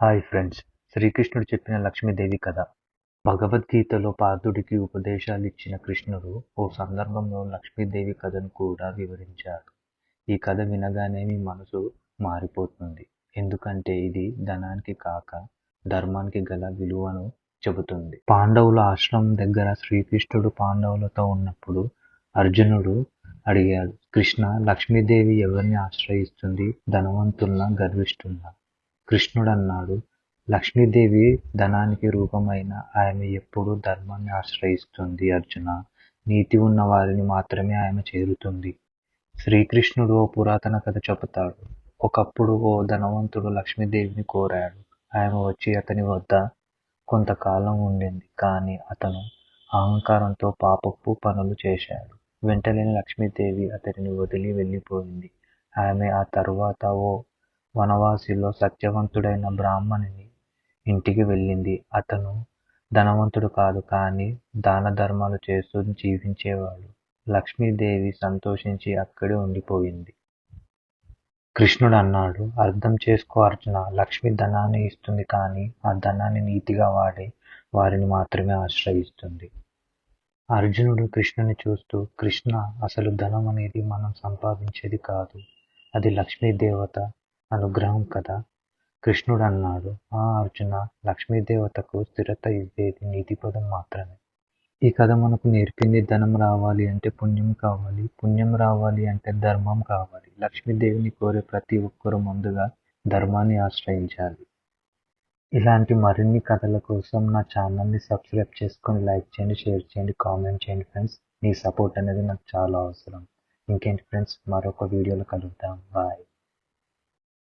Hi friends. శ్రీకృష్ణుడు చెప్పిన లక్ష్మీదేవి కథ. భగవద్గీతలో పార్థుడికి ఉపదేశాలు ఇచ్చిన కృష్ణుడు ఓ సందర్భంలో లక్ష్మీదేవి కథను కూడా వివరించాడు. ఈ కథ వినగానే మీ మనసు మారిపోతుంది. ఎందుకంటే ఇది ధనానికి కాక ధర్మానికి గల విలువను చెబుతుంది. పాండవుల ఆశ్రమం దగ్గర శ్రీకృష్ణుడు పాండవులతో ఉన్నప్పుడు అర్జునుడు అడిగాడు కృష్ణ లక్ష్మీదేవి ఎవరిని ఆశ్రయిస్తుంది? ధనవంతుల్లా గర్విస్తున్నా కృష్ణుడు అన్నాడు లక్ష్మీదేవి ధనానికి రూపమైన ఆమె ఎప్పుడూ ధర్మాన్ని ఆశ్రయిస్తుంది అర్జున. నీతి ఉన్న వారిని మాత్రమే ఆమె చేరుతుంది. శ్రీకృష్ణుడు ఓ పురాతన కథ చెబుతాడు. ఒకప్పుడు ఓ ధనవంతుడు లక్ష్మీదేవిని కోరాడు. ఆమె వచ్చి అతని వద్ద కొంతకాలం ఉండింది. కానీ అతను అహంకారంతో పాపపు పనులు చేశాడు. వెంటనే లక్ష్మీదేవి అతనిని వదిలి వెళ్ళిపోయింది. ఆమె ఆ తరువాత ఓ వనవాసిలో సత్యవంతుడైన బ్రాహ్మణుని ఇంటికి వెళ్ళింది. అతను ధనవంతుడు కాదు కానీ దాన ధర్మాలు చేస్తూ జీవించేవాడు. లక్ష్మీదేవి సంతోషించి అక్కడే ఉండిపోయింది. కృష్ణుడు అన్నాడు అర్థం చేసుకో అర్జున లక్ష్మి ధనాన్ని ఇస్తుంది కానీ ఆ ధనాన్ని నీతిగా వాడే వారిని మాత్రమే ఆశ్రయిస్తుంది అర్జునుడు కృష్ణుని చూస్తూ కృష్ణ అసలు ధనం అనేది మనం సంపాదించేది కాదు. అది లక్ష్మీ దేవత అనుగ్రహం కదా? కృష్ణుడు అన్నాడు ఆ అర్జున లక్ష్మీదేవతకు స్థిరత ఇవ్వేది నీతిపదం మాత్రమే. ఈ కథ మనకు నేర్పింది ధనం రావాలి అంటే పుణ్యం కావాలి పుణ్యం రావాలి అంటే ధర్మం కావాలి. లక్ష్మీదేవిని కోరే ప్రతి ఒక్కరూ ముందుగా ధర్మాన్ని ఆశ్రయించాలి. ఇలాంటి మరిన్ని కథల కోసం నా ఛానల్ని సబ్స్క్రైబ్ చేసుకొని లైక్ చేయండి షేర్ చేయండి కామెంట్ చేయండి ఫ్రెండ్స్. మీ సపోర్ట్ అనేది నాకు చాలా అవసరం. ఇంకేంటి ఫ్రెండ్స్? మరొక వీడియోలో కలుద్దాం. బాయ్.